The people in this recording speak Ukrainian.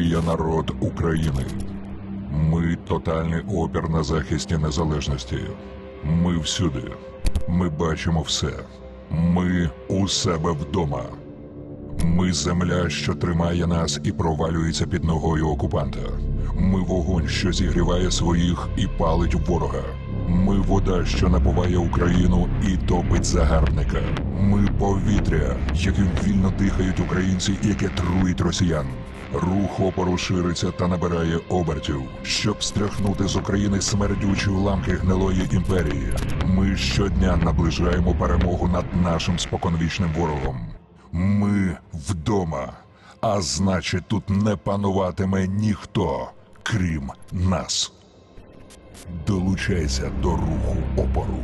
Є народ України. Ми тотальний опір на захисті незалежності. Ми всюди. Ми бачимо все. Ми у себе вдома. Ми земля, що тримає нас і провалюється під ногою окупанта. Ми вогонь, що зігріває своїх і палить ворога. Ми вода, що напуває Україну і топить загарбника. Ми повітря, яким вільно дихають українці, яке труїть росіян. Рух опору шириться та набирає обертів, щоб стряхнути з України смердючі уламки гнилої імперії. Ми щодня наближаємо перемогу над нашим споконвічним ворогом. Ми вдома, а значить, тут не пануватиме ніхто, крім нас. Долучайся до руху опору.